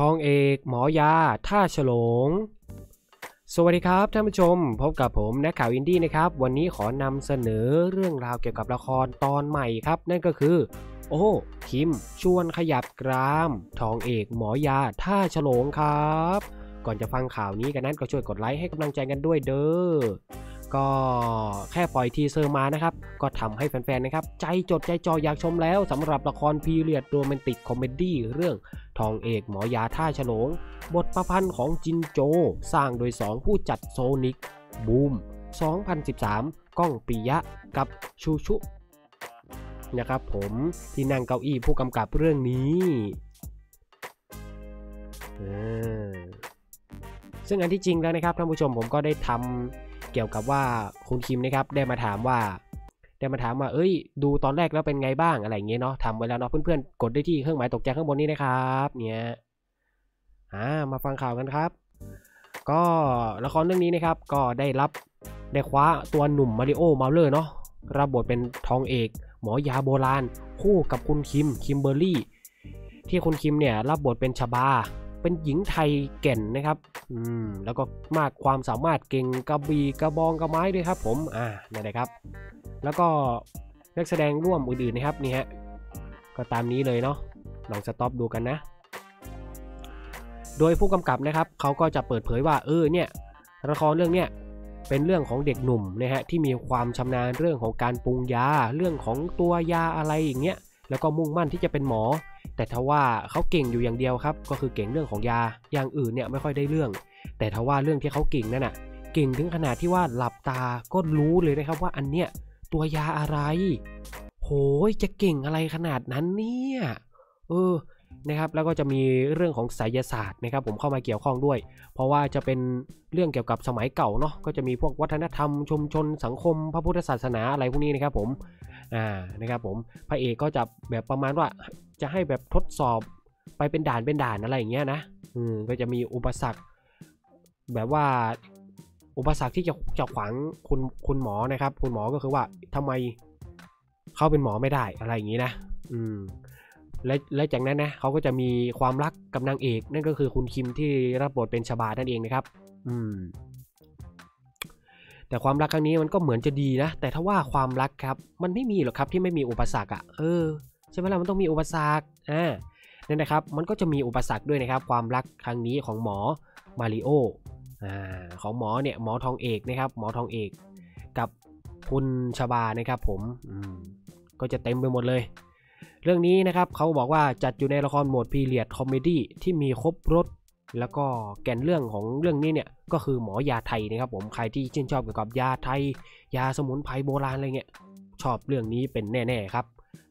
ทองเอก หมอยา ท่าฉลง สวัสดีครับท่านผู้ชม พบกับผมนักข่าวอินดี้นะครับ วันนี้ขอนำเสนอเรื่องราวเกี่ยวกับละครตอนใหม่ครับ นั่นก็คือ โอ้คิม ชวนขยับกราม ทองเอก หมอยา ท่าฉลงครับ ก่อนจะฟังข่าวนี้กันนั้นก็ช่วยกดไลค์ให้กำลังใจกันด้วยเด้อก็แค่ปล่อยทีเซอร์มานะครับ ก็ทำให้แฟนๆนะครับ ใจจดใจจ่ออยากชมแล้วสำหรับละครพีเรียดโรแมนติกคอมเมดี้เรื่อง ทองเอกหมอยาท่าฉลง บทประพันธ์ของจินโจ สร้างโดย 2 ผู้จัดโซนิก บูม 2013 ก้องปิยะกับชูชุนะครับผมที่นั่งเก้าอี้ผู้กำกับเรื่องนี้ซึ่งอันที่จริงแล้วนะครับท่านผู้ชมผมก็ได้ทำเกี่ยวกับว่าคุณคิมนะครับได้มาถามว่า ได้มาถามว่าเอ้ย ดูตอนแรกแล้วเป็นไงบ้างอะไรเงี้ยเนาะทำไว้แล้วเนาะเพื่อนๆ กดได้ที่เครื่องหมายตกใจข้างบนนี้นะครับเนี่ยอ่ามาฟังข่าวกันครับ ก็ละครเรื่องนี้นะครับก็ได้รับได้คว้าตัวหนุ่มมาริโอมาเลอร์เนาะรับบทเป็นทองเอก หมอยาโบราณ คู่กับคุณคิมคิมเบอร์รี่ ที่คุณคิมเนี่ยรับบทเป็นชบา เป็นหญิงไทยแก่นนะครับอืมแล้วก็มากความสามารถเก่งกระบี่กระบองกระไม้ด้วยครับผมอ่านั่นแหละครับ แล้วก็นักแสดงร่วมอื่นๆนะครับนี่ฮะก็ตามนี้เลยเนาะลองสต็อปดูกันนะ โดยผู้กำกับนะครับเขาก็จะเปิดเผยว่าเออเนี่ยละครเรื่องเนี้ยเป็นเรื่องของเด็กหนุ่มนะฮะที่มีความชำนาญเรื่องของการปรุงยา เรื่องของตัวยาอะไรอย่างเงี้ยแล้วก็มุ่งมั่นที่จะเป็นหมอ แต่ทว่าเขาเก่งอยู่อย่างเดียวครับ ก็คือเก่งเรื่องของยาอย่างอื่นเนี่ยไม่ค่อยได้เรื่อง แต่ทว่าเรื่องที่เขาเก่งนั่นน่ะเก่งถึงขนาดที่ว่าหลับตาก็รู้เลยนะครับว่าอันเนี้ย ตัวยาอะไร โหยจะเก่งอะไรขนาดนั้นเนี่ย เออนะครับแล้วก็จะมีเรื่องของไสยศาสตร์นะครับผมเข้ามาเกี่ยวข้องด้วย เพราะว่าจะเป็นเรื่องเกี่ยวกับสมัยเก่าเนาะก็จะมีพวกวัฒนธรรมชุมชนสังคม พระพุทธศาสนาอะไรพวกนี้นะครับผมอ่านะครับผมพระเอกก็จะแบบประมาณว่าจะให้แบบทดสอบไปเป็นด่านเป็นด่านอะไรอย่างเงี้ยนะอืมก็จะมีอุปสรรค แบบว่า อุปสรรคที่จะจะขวางคุณคุณหมอนะครับ คุณหมอก็คือว่าทำไมเขาเป็นหมอไม่ได้อะไรอย่างนี้นะ อืม และและจากนั้นนะเขาก็จะมีความรักกับนางเอกนั่นก็คือคุณคิมที่รับบทเป็นชบานั่นเองนะครับ อืม แต่ความรักครั้งนี้มันก็เหมือนจะดีนะแต่ถ้าว่าความรักครับ มันไม่มีหรอกครับที่ไม่มีอุปสรรคอะ่ะเออใช่ไหมล่ะมันต้องมีอุปสรรคอ่านั่นนะครับ มันก็จะมีอุปสรรคด้วยนะครับ ความรักครั้งนี้ของหมอมาริโอ ของหมอเนี่ยหมอทองเอกนะครับ หมอทองเอกกับคุณชบานะครับผมมก็จะเต็มไปหมดเลย เรื่องนี้นะครับเขาบอกว่าจัดอยู่ในละครโหมดพีเรียดคอมเมดี้ที่มีครบรถแล้วก็แก่นเรื่องของเรื่องนี้เนี่ยก็คือหมอยาไทยนะครับ ผมใครที่ชื่นชอบเกี่ยวกับยาไทย ยาสมุนไพรโบราณอะไรเงี้ยชอบเรื่องนี้เป็นแน่ ๆ ครับ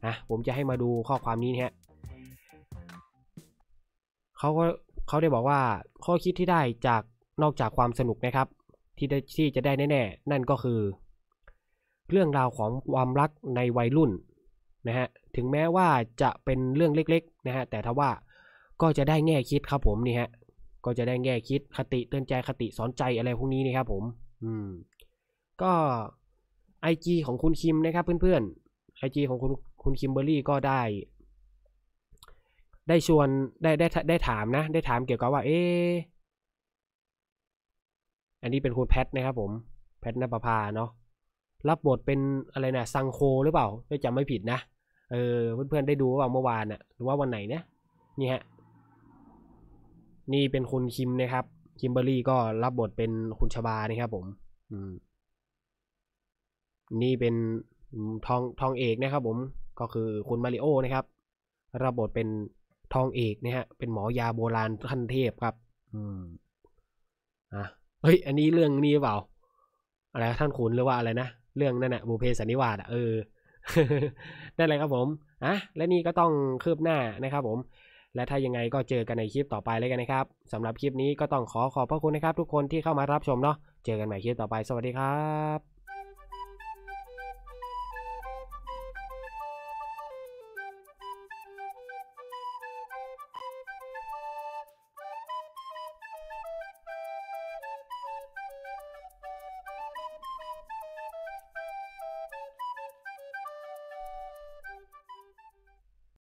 นะผมจะให้มาดูข้อความนี้นะฮะเขาก็เขาได้บอกว่าข้อคิดที่ได้จาก นอกจากความสนุกนะครับ ที่ได้ที่จะได้แน่ๆ นั่นก็คือ เรื่องราวของความรักในวัยรุ่นนะฮะถึงแม้ว่าจะเป็นเรื่องเล็กๆนะฮะแต่ถ้าว่าก็จะได้แง่คิดครับผมนี่ฮะก็จะได้แง่คิดคติเตือนใจคติสอนใจอะไรพวกนี้นะครับผมอืมก็ IG ของคุณคิมนะครับเพื่อนๆ IG ของคุณคุณคิมเบอร์รี่ก็ได้ ได้ชวนได้ได้ได้ถามนะ ได้ถามเกี่ยวกับว่า เอ๊ อันนี้เป็นคุณแพทนะครับผม แพทนปภาเนาะ รับบทเป็นอะไรนะซังโคหรือเปล่าไม่จำไม่ผิดนะ เออ เพื่อนๆได้ดูว่าเมื่อวานน่ะหรือว่าวันไหนเนี่ยนี่ฮะ นี่เป็นคุณคิมนะครับ คิมเบอร์รี่ก็รับบทเป็นคุณชบานะครับผม อืม นี่เป็นทองทองเอกนะครับผม ก็คือคุณมาริโอนะครับ รับบทเป็นทองเอกนะฮะ เป็นหมอยาโบราณขั้นเทพครับ อืม อะ เฮ้ย อันนี้เรื่องนี้เปล่า อะไรท่านขุนหรือว่าอะไรนะ เรื่องนั่นแหละบูเพสันนิวาสอะเออได้เลยครับผมอะและนี่ก็ต้องคืบหน้านะครับผม และถ้ายังไงก็เจอกันในคลิปต่อไปเลยกันนะครับสำหรับคลิปนี้ก็ต้องขอขอบพระคุณนะครับ ทุกคนที่เข้ามารับชมเนาะเจอกันใหม่คลิปต่อไปสวัสดีครับ